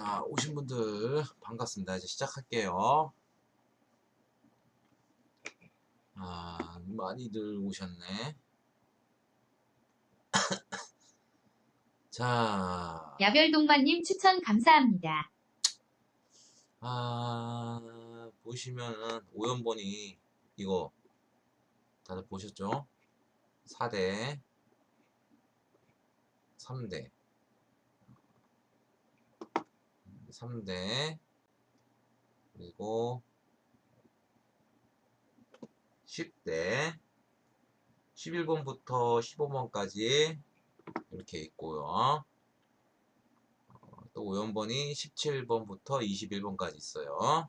자, 오신 분들 반갑습니다. 이제 시작할게요. 아, 많이들 오셨네. 자, 야별동마님 추천 감사합니다. 아, 보시면은 오연번이 이거 다들 보셨죠? 4대 3대 3대 그리고 10대 11번부터 15번까지 이렇게 있고요. 어, 또 오연번이 17번부터 21번까지 있어요.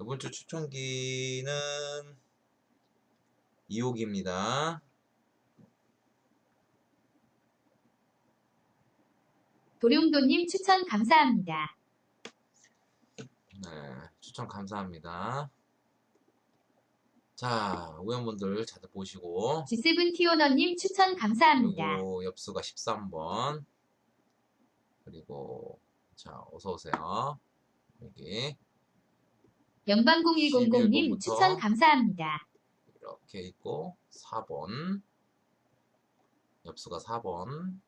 이번 주 추천기는 2호기입니다. 도룡도님 추천 감사합니다. 네, 추천 감사합니다. 자, 우연분들 다들 보시고 지세븐 티오너님 추천 감사합니다. 그리고 엽수가 13번 그리고 자 어서 오세요 여기 영방공100님 11번부터. 추천 감사합니다. 이렇게 있고 4번 엽수가 4번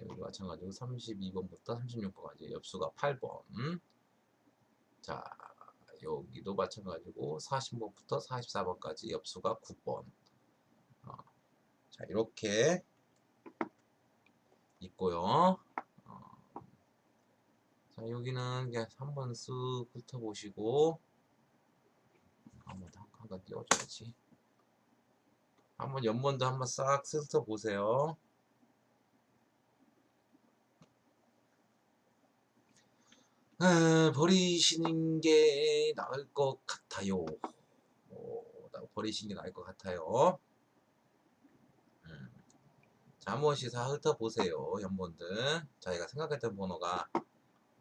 여기 마찬가지로 32번부터 36번까지 엽수가 8번. 자 여기도 마찬가지고 40번부터 44번까지 엽수가 9번. 어, 자 이렇게 있고요. 어, 자 여기는 그냥 한번 쓱 훑어보시고 한번 한번 띄워줘야지. 한번 연번도 한번 싹 훑어보세요 에, 버리시는 게 나을 것 같아요. 어, 나- 버리시는 게 나을 것 같아요. 음. 자, 한 번씩 다 훑어보세요. 연번들. 자기가 생각했던 번호가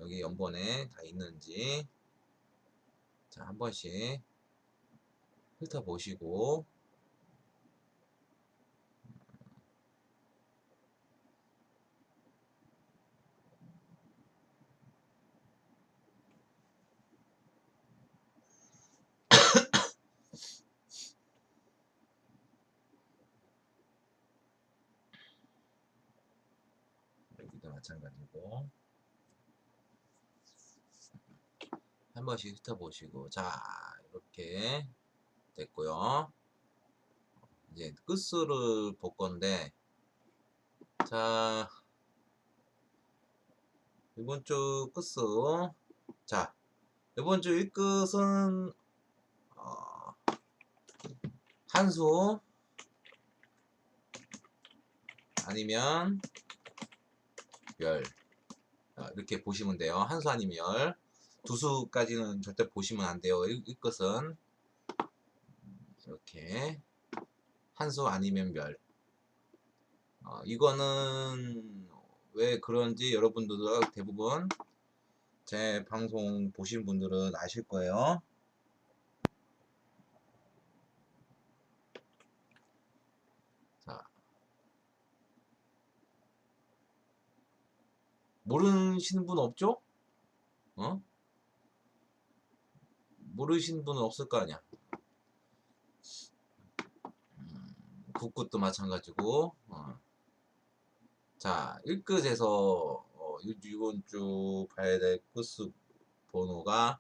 여기 연번에 다 있는지. 자, 한 번씩 훑어보시고. 여기도 마찬가지고. 한 번씩 훑어보시고. 자, 이렇게 됐고요. 이제 끝수를 볼 건데, 자, 이번 주 끝수. 자, 이번 주 1끝은, 어, 한수, 아니면, 열. 어, 이렇게 보시면 돼요. 한 수 아니면 열. 두 수까지는 절대 보시면 안 돼요. 이, 이 것은 이렇게 한 수 아니면 멸. 어, 이거는 왜 그런지 여러분들도 대부분 제 방송 보신 분들은 아실 거예요. 자, 모르시는 분 없죠? 어? 모르시는 분은 없을 거 아니야. 음, 국굿도 마찬가지고. 어. 자, 1끝에서 어, 이- 이번 주 봐야 될 끝수 번호가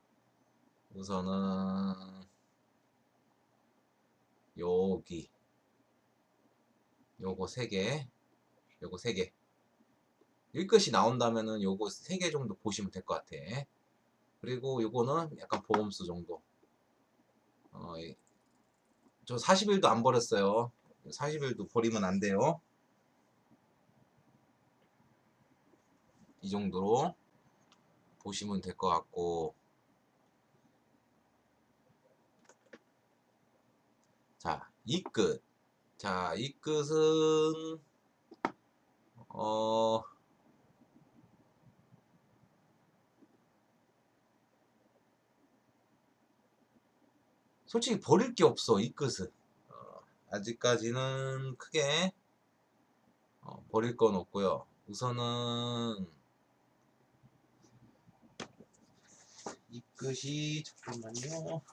우선은 여기 요거 3개 요거 3개 1끝이 나온다면은 요거 3개 정도 보시면 될 것 같아. 그리고 요거는 약간 보험수 정도. 어, 이- 저 40일도 안 버렸어요. 40일도 버리면 안 돼요. 이 정도로 보시면 될 것 같고. 자, 이 끝. 자, 이 끝은 어 솔직히 버릴 게 없어 이 끝은 어, 아직까지는 크게 버릴 건 없고요. 우선은 이 끝이 잠깐만요.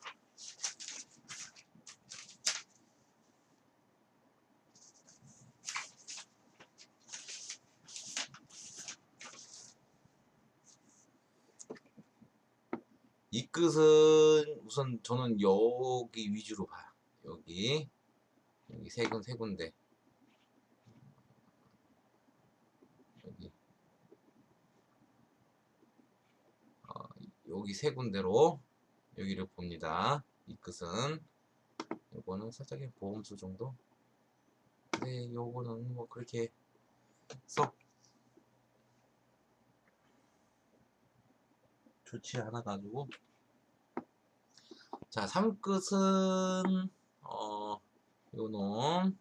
이 끝은 우선 저는 여기 위주로 봐요. 여기 여기 세 군, 세 군데 여기 어, 여기 세 군데로 여기를 봅니다. 이 끝은 요거는 살짝 보험수 정도. 근데 요거는 뭐 그렇게 썩 좋지 않아 가지고 자, 3끝은 어 요놈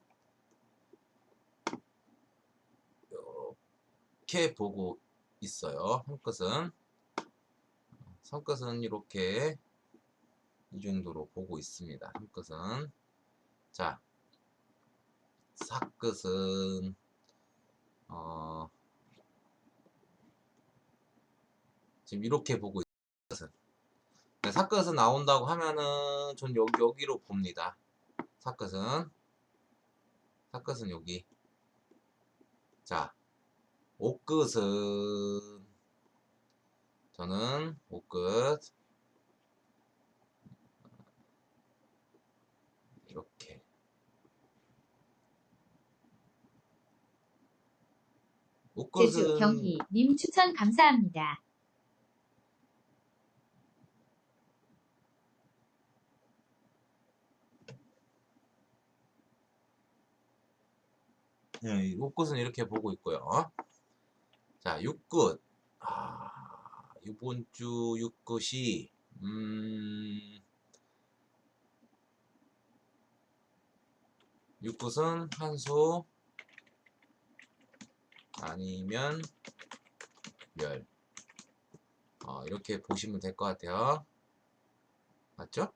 이렇게 보고 있어요. 3끝은 3끝은 이렇게 이 정도로 보고 있습니다. 3끝은 자, 4끝은 어 지금 이렇게 보고 있어요. 네, 사끝은 나온다고 하면은 전 여기 여기로 봅니다. 사끝은 사끝은 여기. 자, 옷끝은 저는 옷끝 이렇게 옷끝은 경희 님 추천 감사합니다. 예, 이 옷끝은 이렇게 보고 있고요. 자, 6끝. 아, 이번 주 6끝이 음 6끝은 한수 아니면 멸. 어, 이렇게 보시면 될 것 같아요. 맞죠?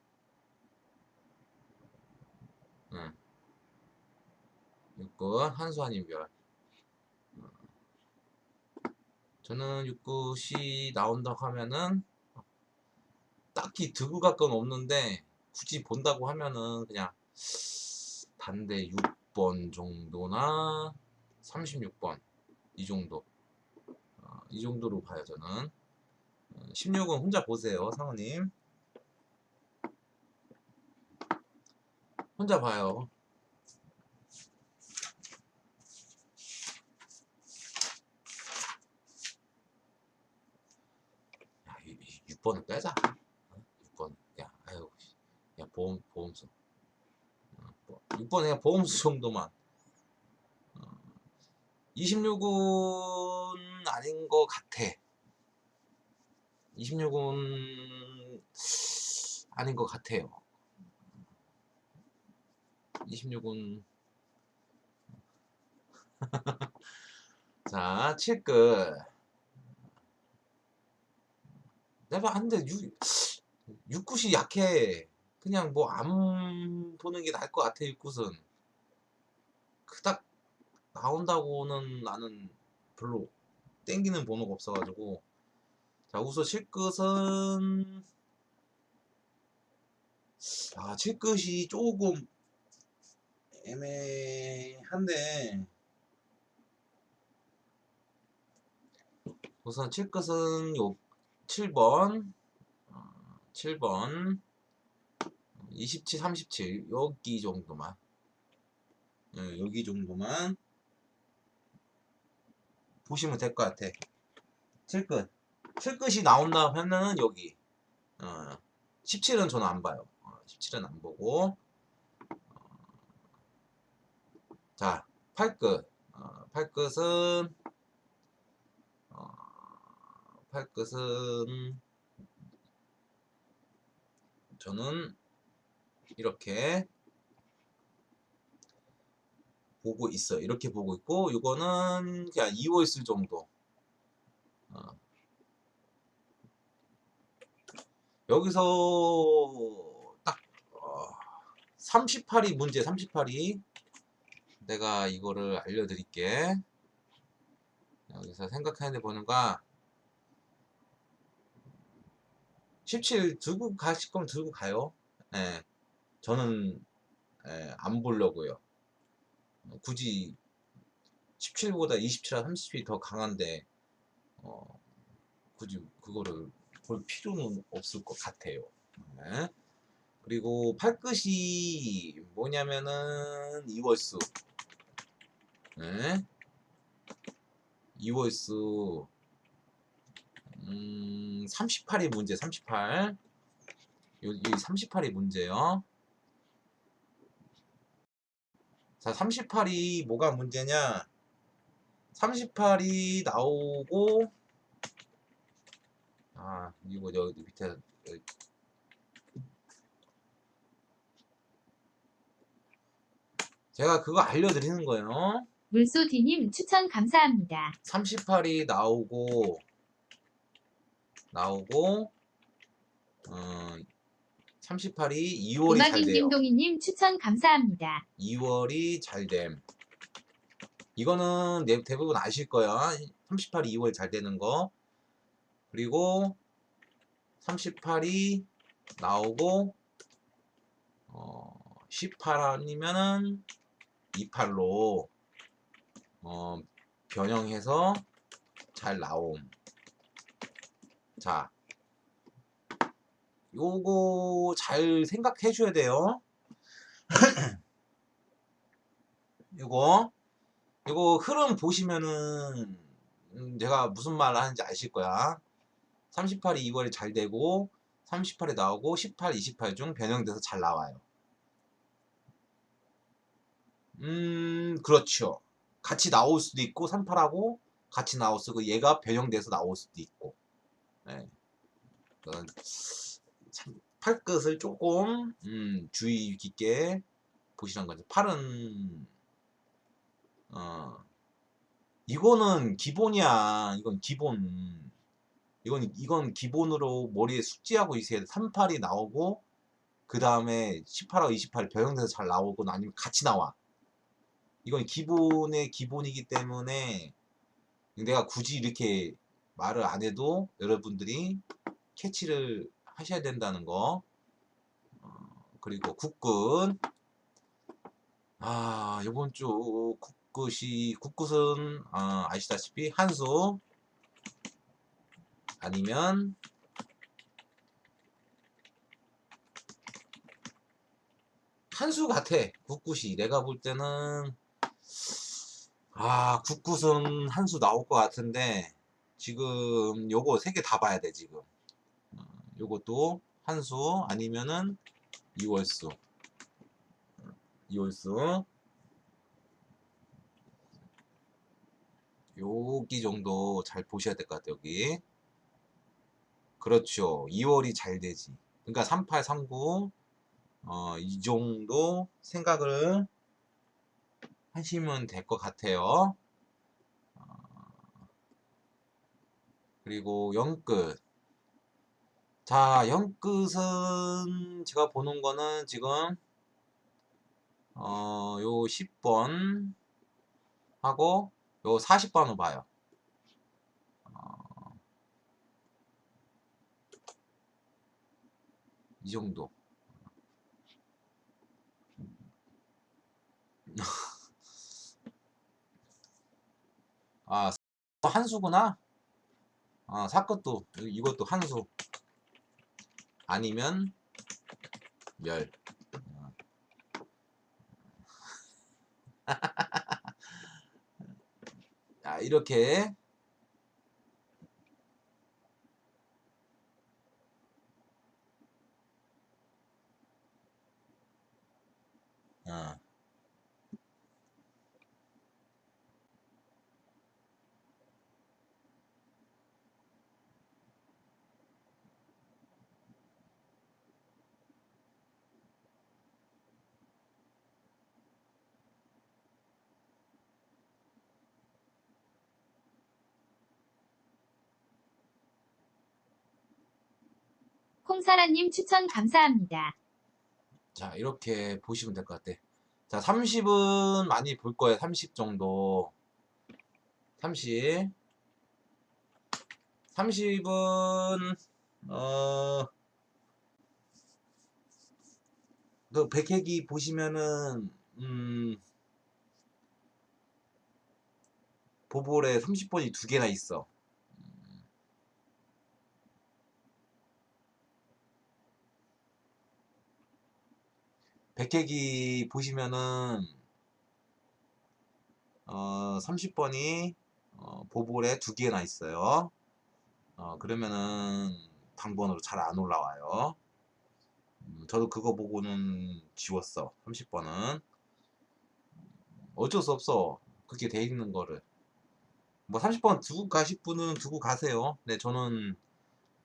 응. 6끝 한수 아니면 멸. 어. 저는 6끝이 나온다고 하면은 딱히 갈건 없는데 굳이 본다고 하면은 그냥 반대 6번 정도나 36번 이 정도 어, 이 정도로 봐요 저는 16은 혼자 보세요 상우님 혼자 봐요 야, 6번은 빼자 6번 야 아유 야 보험 보험수 6번 그냥 보험수 정도만 26은 아닌 것 같아. 26은 아닌 것 같아요. 26은 자, 7끝. 내가 안돼 6 6굿이 약해. 그냥 뭐 안 보는 게 나을 것 같아 6굿은. 그닥 나온다고는 나는 별로 땡기는 번호가 없어가지고 자 우선 7끝은 아 7끝이 조금 애매한데 우선 7끝은 요 7번 어, 7번 27, 37 여기 정도만 예, 여기 정도만 보시면 될 것 같아. 7끝. 7끝이 나온다 하면은 여기. 어, 17은 저는 안 봐요. 어, 17은 안 보고. 어, 자, 8끝. 어, 8끝은 어, 8끝은 저는 이렇게 보고 있어요. 이렇게 보고 있고 이거는 그냥 2월 쓸 정도. 어. 여기서 딱 어, 38이 문제 38이 내가 이거를 알려드릴게. 여기서 생각하는 데 보는가 17 들고 가실 거면 들고 가요. 예. 저는 예, 안 보려고요. 어, 굳이 17보다 27와 30이 더 강한데 어, 굳이 그거를 볼 필요는 없을 것 같아요. 네. 그리고 팔끝이 뭐냐면은 이월수 네. 이월수 음, 38이 문제 38 여기 38이 문제요. 자, 38이 뭐가 문제냐? 38이 나오고 아, 이거 여기 밑에 여기. 제가 그거 알려드리는 거예요. 물소디님 추천 감사합니다. 38이 나오고 나오고 어, 38이 2월이 잘 돼요. 김동희님 추천 감사합니다. 2월이 잘 됨. 이거는 대- 대부분 아실 거야. 38이 2월 잘 되는 거. 그리고 38이 나오고 어, 18 아니면은 28로 어, 변형해서 잘 나옴. 자, 요거 잘 생각해 줘야 돼요. 요거 요거 흐름 보시면은 음, 제가 무슨 말을 하는지 아실 거야. 38이 2월에 잘 되고 38에 나오고 18, 28 중 변형돼서 잘 나와요. 음, 그렇죠. 같이 나올 수도 있고 38하고 같이 나올 수도 있고 얘가 변형돼서 나올 수도 있고. 네. 팔끝을 조금 음, 주의 깊게 보시는 거죠. 팔은 어 이거는 기본이야. 이건 기본. 이건 이건 기본으로 머리에 숙지하고 있어야 돼. 38이 나오고 그 다음에 18하고 28 변형돼서 잘 나오고 아니면 같이 나와. 이건 기본의 기본이기 때문에 내가 굳이 이렇게 말을 안 해도 여러분들이 캐치를 하셔야 된다는 거. 어, 그리고 국근. 아, 요번 주 국끝이, 국끝은, 아, 아시다시피 한수. 아니면, 한수 같아. 국굿이. 내가 볼 때는, 아, 국굿은 한수 나올 것 같은데, 지금 요거 세 개 다 봐야 돼, 지금. 어, 요것도 한수 아니면은 이월수. 이월수. 여기 정도 잘 보셔야 될 것 같아요, 여기. 그렇죠. 2월이 잘 되지. 그러니까 38, 39, 어, 이 정도 생각을 하시면 될 것 같아요. 그리고 영끝. 자, 영끝은 제가 보는 거는 지금, 어, 요 10번 하고, 요 40번으로 봐요. 어, 이 정도. 아, 한수구나. 아, 사것도 이것도 한수. 아니면 멸. 자, 이렇게 어. 콩사라님 추천 감사합니다. 자, 이렇게 보시면 될 것 같아. 자, 30은 많이 볼 거예요. 30 정도. 30. 30은 어, 그 백회기 보시면은 음, 보볼에 30번이 두 개나 있어. 백회기 보시면은 어, 30번이 어, 보볼에 두 개나 있어요. 어, 그러면은 당번으로 잘 안 올라와요. 음, 저도 그거 보고는 지웠어. 30번은. 어쩔 수 없어. 그렇게 돼 있는 거를. 뭐 30번 두고 가실 분은 두고 가세요. 근데 저는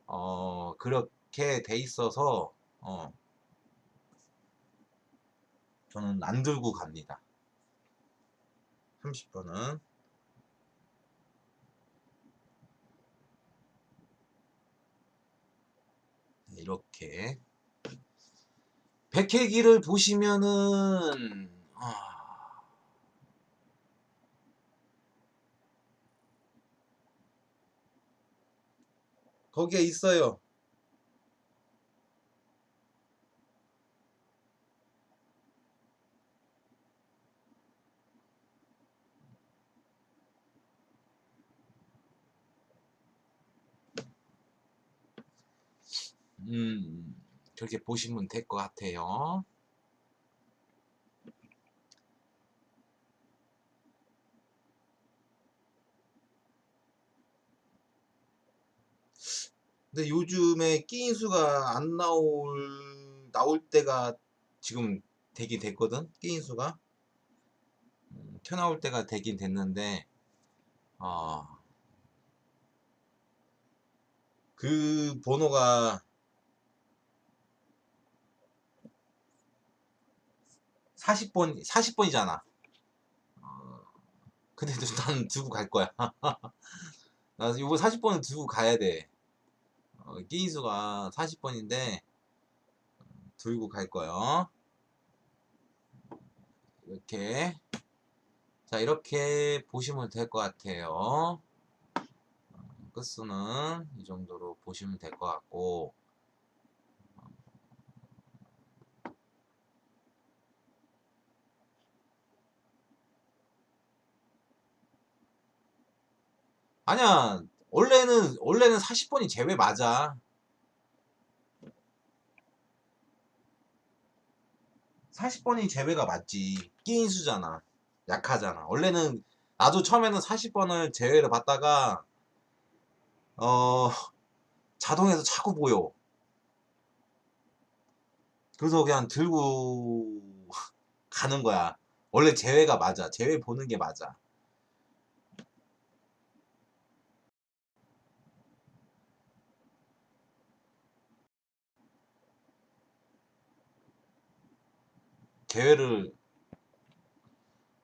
어, 그렇게 돼 있어서 어, 저는 안 들고 갑니다. 30번은. 네, 이렇게 백회기를 보시면은 아, 거기에 있어요. 음, 그렇게 보시면 될 것 같아요. 근데 요즘에 끼인 수가 안 나올 나올 때가 지금 되긴 됐거든. 끼인 수가 음, 튀어나올 때가 되긴 됐는데 어, 그 번호가 40번 40번이잖아. 어, 근데도 난 두고 갈 거야. 나 이거 40번은 두고 가야 돼. 어, 끼인수가 40번인데 들고 갈 거예요. 이렇게 자 이렇게 보시면 될 것 같아요. 어, 끝수는 이 정도로 보시면 될 것 같고 아니야 원래는 원래는 40번이 제외 맞아. 40번이 제외가 맞지. 끼인수잖아. 약하잖아. 원래는 나도 처음에는 40번을 제외를 받다가 어 자동에서 자꾸 보여. 그래서 그냥 들고 가는 거야. 원래 제외가 맞아. 제외 보는 게 맞아. 제외를.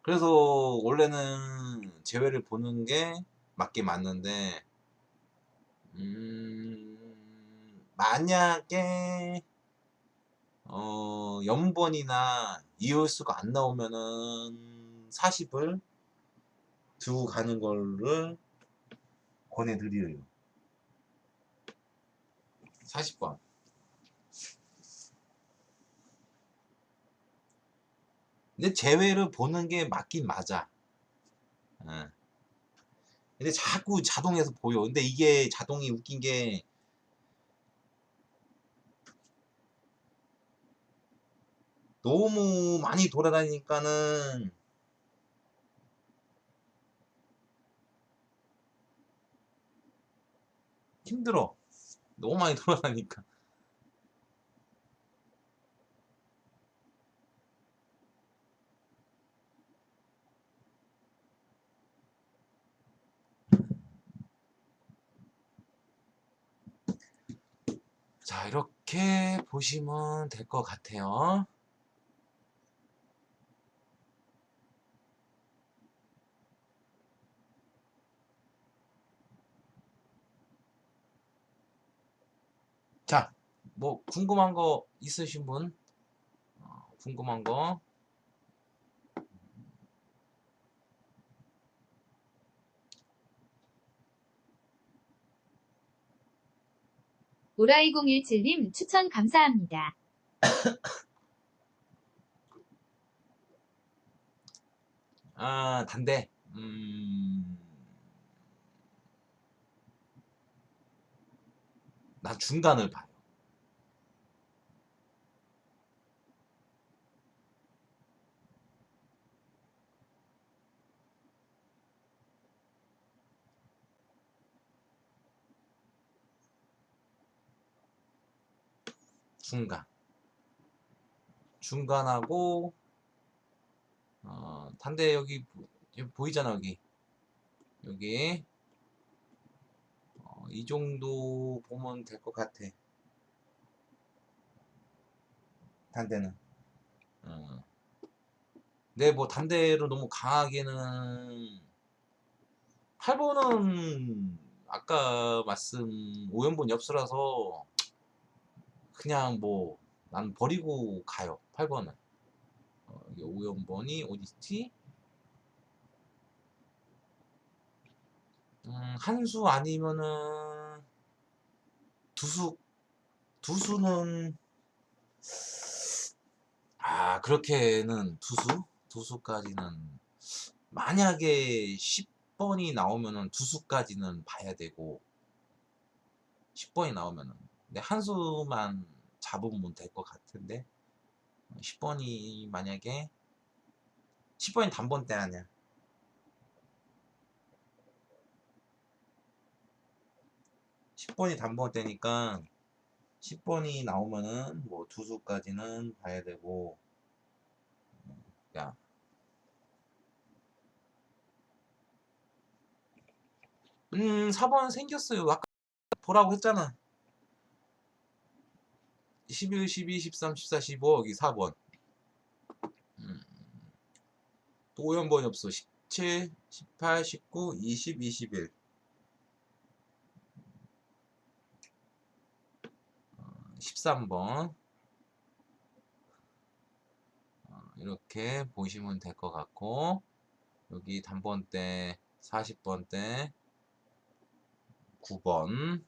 그래서 원래는 제외를 보는 게 맞긴 맞는데 음 만약에 어 연번이나 이홀수가 안 나오면은 40을 두고 가는 거를 권해드려요. 40번 근데 제외를 보는 게 맞긴 맞아. 어. 근데 자꾸 자동에서 보여. 근데 이게 자동이 웃긴 게 너무 많이 돌아다니까는 힘들어. 너무 많이 돌아다니까. 자, 이렇게 보시면 될 것 같아요. 자, 뭐 궁금한 거 있으신 분? 어, 궁금한 거? 오라이017님 추천 감사합니다. 아, 단대. 음. 난 중간을 봐요. 중간. 중간하고 어, 단대 여기, 보이잖아 여기 여기 어, 이 정도 보면 될 것 같아 단대는 어. 근데 뭐 단대로 너무 강하게는 8번은 아까 말씀 오연본 엽수라서 그냥 뭐 난 버리고 가요 8번은. 어, 이게 5연번이 ODT 음, 한수 아니면은 두수 두수는 아 그렇게는 두수 두수까지는 만약에 10번이 나오면은 두수까지는 봐야 되고 10번이 나오면은 근데 한 수만 잡으면 될 것 같은데 10번이 만약에 10번이 단번 때 아니야 10번이 단번 때니까 10번이 나오면은 뭐 두 수까지는 봐야 되고 야 음, 4번 생겼어요. 아까 보라고 했잖아. 11, 12, 13, 14, 15 여기 4번. 음. 또 5연번이 없어. 17, 18, 19, 20, 21. 어, 13번. 어, 이렇게 보시면 될 것 같고 여기 단번대 40번대 9번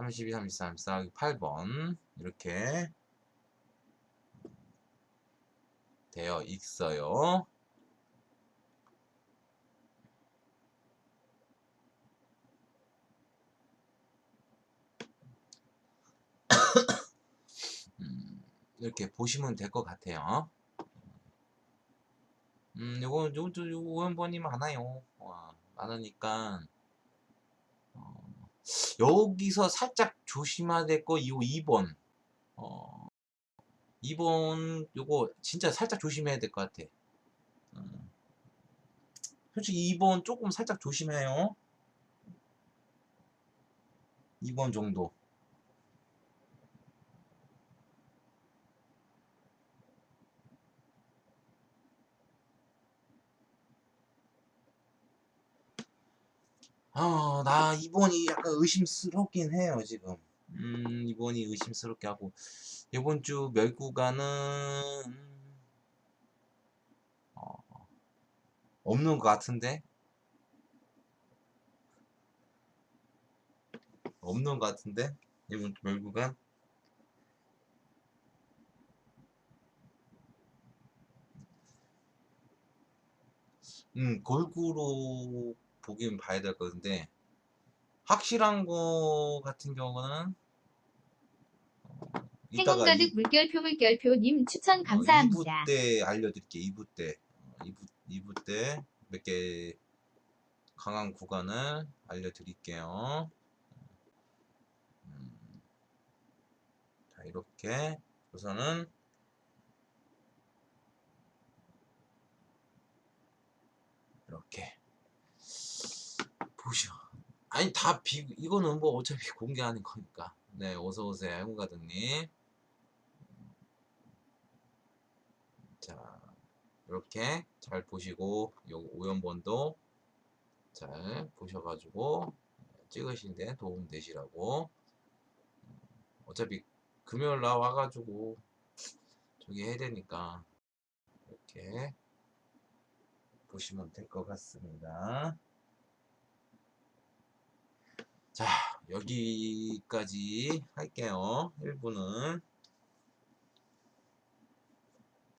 32, 33, 34, 8번 이렇게 되어 있어요. 음, 이렇게 보시면 될 것 같아요. 음, 요거, 요거, 요거 오연번이 많아요. 와, 많으니까, 어, 여기서 살짝 조심해야 될 거, 이 2번. 어, 2번, 요거 진짜 살짝 조심해야 될 것 같아. 음, 솔직히 2번 조금 살짝 조심해요. 2번 정도. 아, 나 이번이 약간 의심스럽긴 해요, 지금. 음, 이번이 의심스럽게 하고, 이번 주 멸구가는, 어, 없는 것 같은데? 없는 것 같은데? 이번 주 멸구간? 음, 골고루 보긴 봐야 될 건데, 확실한 거 같은 경우는, 어, 이따가 행운 가득 이- 물결표 물결표님 추천 감사합니다. 2부 때 알려드릴게요. 2부 때. 2부, 2부 때 몇 개 강한 구간을 알려드릴게요. 음, 자, 이렇게 우선은 이렇게 보셔. 아니 다 비, 이거는 뭐 어차피 공개하는 거니까. 네, 어서 오세요, 해무가드님. 자, 이렇게 잘 보시고 요 오연번도 잘 보셔가지고 찍으시는데 도움 되시라고. 어차피 금요일 날 와가지고 저기 해야 되니까 이렇게 보시면 될 것 같습니다. 자, 여기까지 할게요. 1부는.